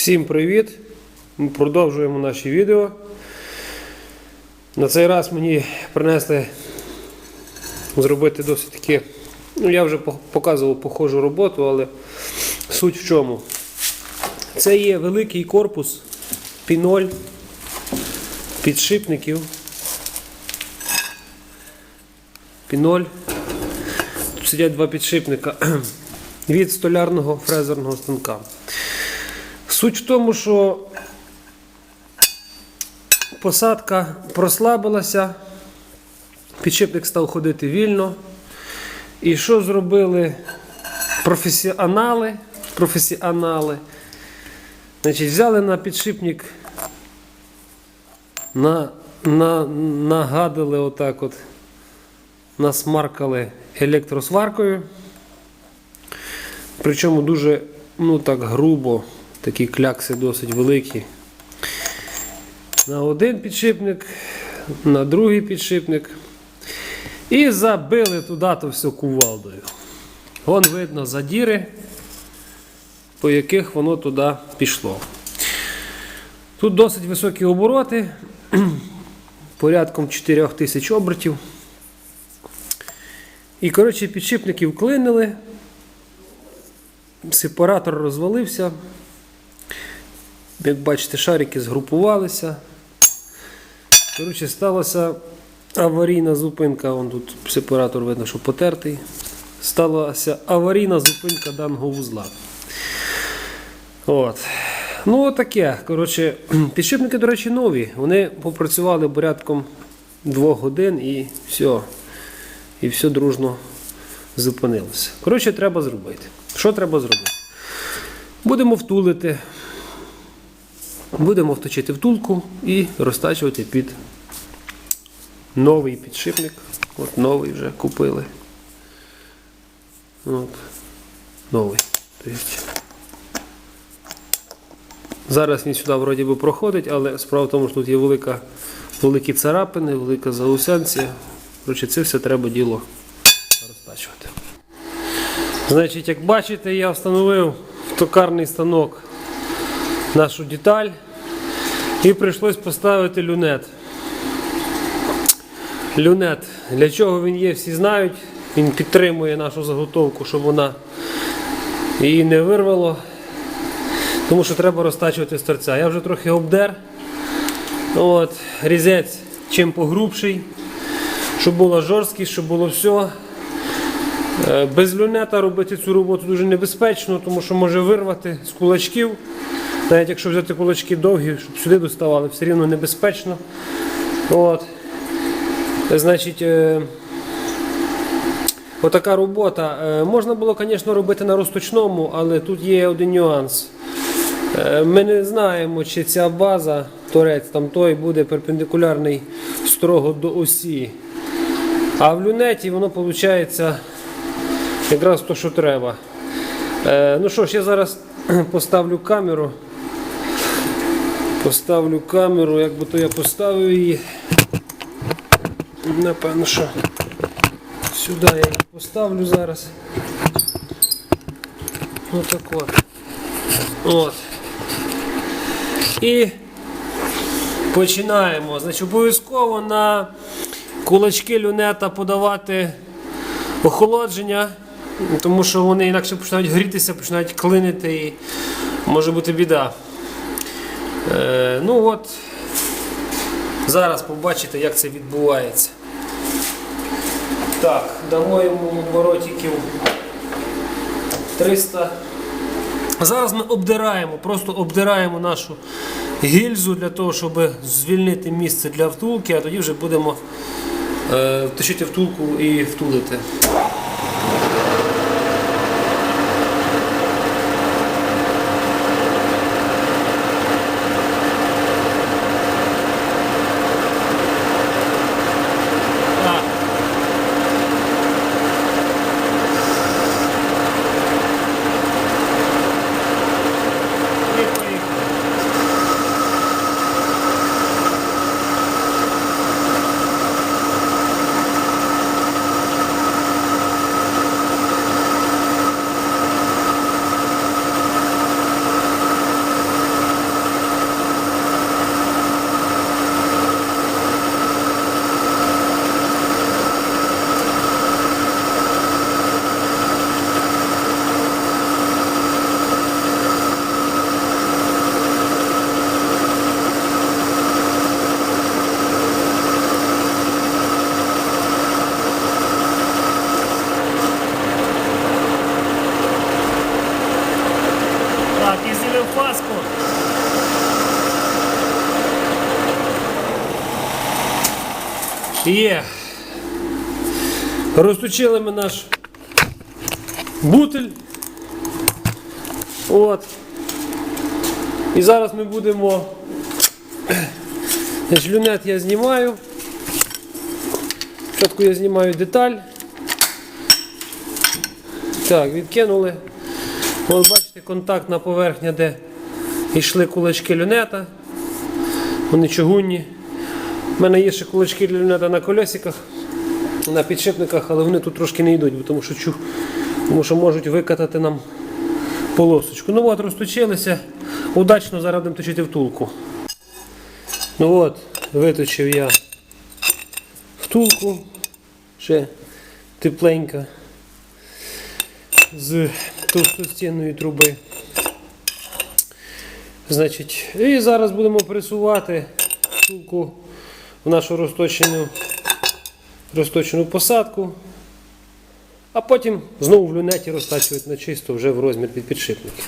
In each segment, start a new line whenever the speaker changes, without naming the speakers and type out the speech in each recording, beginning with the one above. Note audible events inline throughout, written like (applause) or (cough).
Всім привіт! Ми продовжуємо наші відео. На цей раз мені принесли зробити досить таки. Ну, я вже показував похожу роботу, але суть в чому? Це є великий корпус піноль підшипників. Піноль. Тут сидять два підшипника (clears throat) від столярного фрезерного станка. Суть в тому, що посадка прослабилася, підшипник став ходити вільно. І що зробили професіонали? професіонали? Значить, взяли на підшипник, на, на, нагадали отак от, насмаркали електросваркою. Причому дуже ну так грубо, такі клякси досить великі. На один підшипник, на другий підшипник. І забили туди то все кувалдою. Вон видно задіри, по яких воно туди пішло. Тут досить високі обороти, (clears throat) порядком 4000 обертів. І, коротше, підшипники вклинили, сепаратор розвалився. Як бачите, шарики згрупувалися. Коротше, сталася аварійна зупинка. Вон тут сепаратор видно, що потертий. Сталася аварійна зупинка даного вузла. От. Ну, таке. Коротше, (clears throat) підшипники, до речі, нові. Вони попрацювали порядком двох годин і все. І все дружно зупинилося. Коротше, треба зробити. Що треба зробити? Будемо втулити. Будемо вточити втулку і розтачувати під новий підшипник. От новий вже купили. От. Новий. Зараз він сюди вроді би проходить, але справа в тому, що тут є велика, великі царапини, велика заусянція. Коротше, це все треба діло розтачувати. Значить, як бачите, я встановив токарний станок нашу деталь і прийшлось поставити люнет. Люнет. Для чого він є, всі знають. Він підтримує нашу заготовку, щоб вона її не вирвало. Тому що треба розтачувати з торця. Я вже трохи обдер. От, різець чим погрубший, щоб було жорсткість, щоб було все. Без люнета робити цю роботу дуже небезпечно, тому що може вирвати з кулачків. Навіть якщо взяти кулачки довгі, щоб сюди доставали, все рівно небезпечно. От. Значить, е, отака робота. Е, Можна було, звісно, робити на розточному, але тут є один нюанс. Е, Ми не знаємо, чи ця база, торець там той буде перпендикулярний строго до осі. А в люнеті воно виходить якраз то, що треба. Ну що ж, я зараз (clears throat) поставлю камеру. Поставлю камеру, як би то я поставив її. Напевно, що сюди я її поставлю зараз. Отак от. От. І починаємо. Значить, обов'язково на кулачки люнета подавати охолодження, тому що вони інакше починають грітися, починають клинити і може бути біда. Е, ну от, зараз побачите, як це відбувається. Так, дамо йому оборотиків 300. Зараз ми обдираємо, просто обдираємо нашу гільзу для того, щоб звільнити місце для втулки, а тоді вже будемо е, вточити втулку і втулити. Так. І поїхали. Розточив паску. Є. Розточили ми наш бутель. От. І зараз ми будемо. Люнет я знімаю. Спочатку я знімаю деталь. Так, відкинули. Ось бачите, контактна поверхня, де йшли кулачки люнета. Вони чугунні. У мене є ще кулачки для люнета на колесиках, на підшипниках, але вони тут трошки не йдуть, тому що, чу- тому що можуть викатати нам полосочку. Ну от, розточилися. Удачно зараз будемо точити втулку. Ну от, виточив я втулку. Ще тепленька з товстостінної труби. Значить, і зараз будемо пресувати втулку в нашу розточену, розточену посадку, а потім знову в люнеті розтачувати на чисто вже в розмір під підшипники.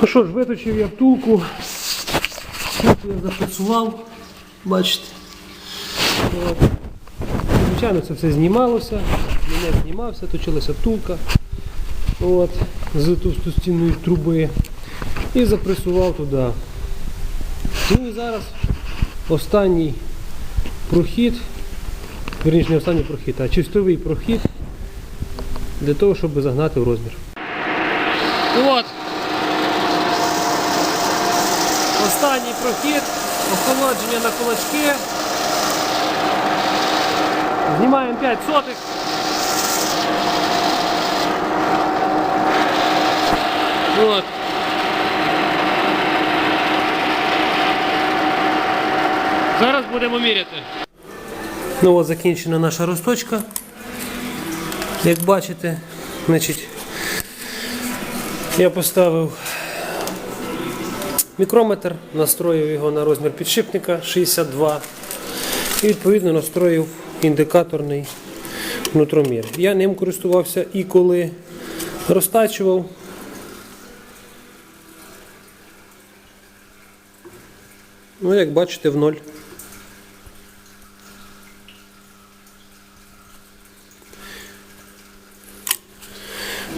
Ну що ж, виточив я втулку. Втулку я запресував, бачите. От. Звичайно, це все знімалося, мене знімався, точилася втулка от, з товстостінної труби і запресував туди. Ну і зараз останній прохід, верніше не останній прохід, а чистовий прохід для того, щоб загнати в розмір. От. Останній прохід, охолодження на кулачки. Знімаємо 5 сотих. От. Зараз будемо міряти. Ну от закінчена наша розточка. Як бачите, значить, я поставив мікрометр, настроїв його на розмір підшипника 62 і відповідно настроїв індикаторний нутромір. Я ним користувався і коли розтачував. Ну, як бачите, в ноль.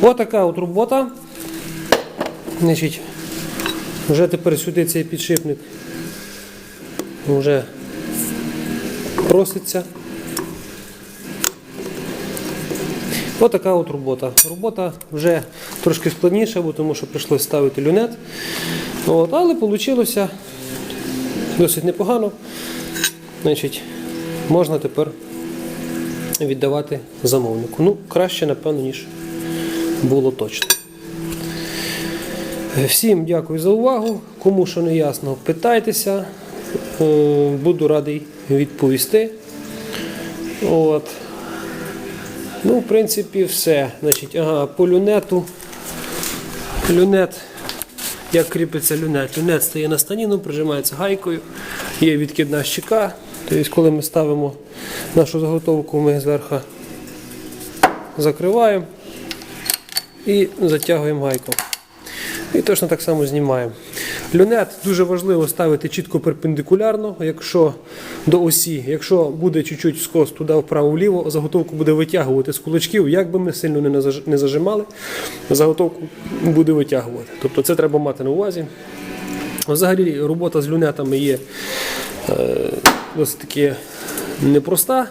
Ось така от робота. Значить, вже тепер сюди цей підшипник вже проситься. Ось така от робота. Робота вже трошки складніша, тому що прийшлося ставити люнет. От, але вийшло досить непогано. Значить, можна тепер віддавати замовнику. Ну, краще, напевно, ніж було точно. Всім дякую за увагу. Кому що не ясно, питайтеся. Е, Буду радий відповісти. От. Ну, в принципі, все. Значить, ага, по люнету. Люнет. Як кріпиться люнет? Люнет стає на станіну, прижимається гайкою, є відкидна щека. Тобто, коли ми ставимо нашу заготовку, ми зверху закриваємо і затягуємо гайку. І точно так само знімаємо. Люнет дуже важливо ставити чітко перпендикулярно, якщо до осі. Якщо буде чуть-чуть скос туди вправо-вліво, заготовку буде витягувати з кулачків, як би ми сильно не зажимали, заготовку буде витягувати. Тобто це треба мати на увазі. Взагалі робота з люнетами є е, досить таки непроста,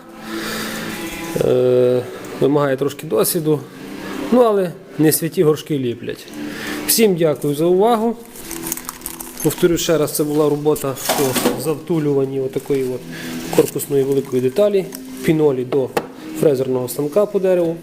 е, вимагає трошки досвіду, ну але не святі горшки ліплять. Всім дякую за увагу. Повторю ще раз, це була робота по завтулюванні отакої от корпусної великої деталі, пінолі до фрезерного станка по дереву.